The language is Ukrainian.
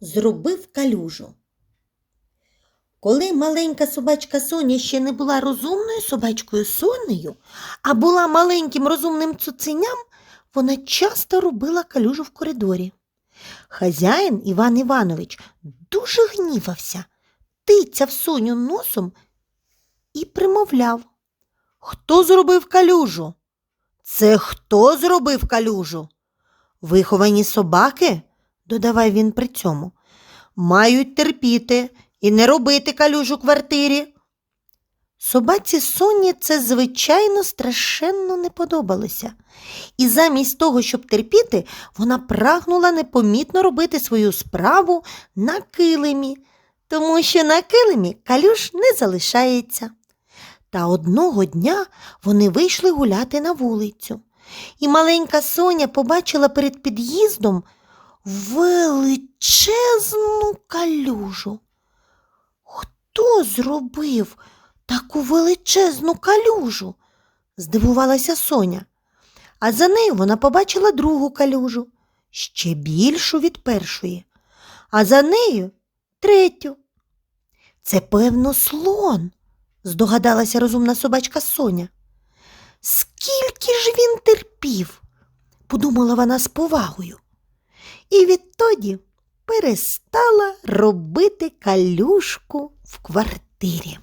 зробив калюжу? Коли маленька собачка Соня ще не була розумною собачкою Сонею, а була маленьким розумним цуценям, вона часто робила калюжу в коридорі. Хазяїн Іван Іванович дуже гнівався, тицяв Соню носом і примовляв. Хто зробив калюжу? Це хто зробив калюжу? Виховані собаки, додавав він при цьому, мають терпіти і не робити калюжу в квартирі. Собаці Соні це, звичайно, страшенно не подобалося. І замість того, щоб терпіти, вона прагнула непомітно робити свою справу на килимі, тому що на килимі калюш не залишається. Та одного дня вони вийшли гуляти на вулицю, і маленька Соня побачила перед під'їздом величезну калюжу. Хто зробив таку величезну калюжу? здивувалася Соня. А за нею вона побачила другу калюжу, ще більшу від першої, а за нею третю. Це, певно, слон, здогадалася розумна собачка Соня. Скільки ж він терпів, подумала вона з повагою. І відтоді перестала робити калюшку в квартирі.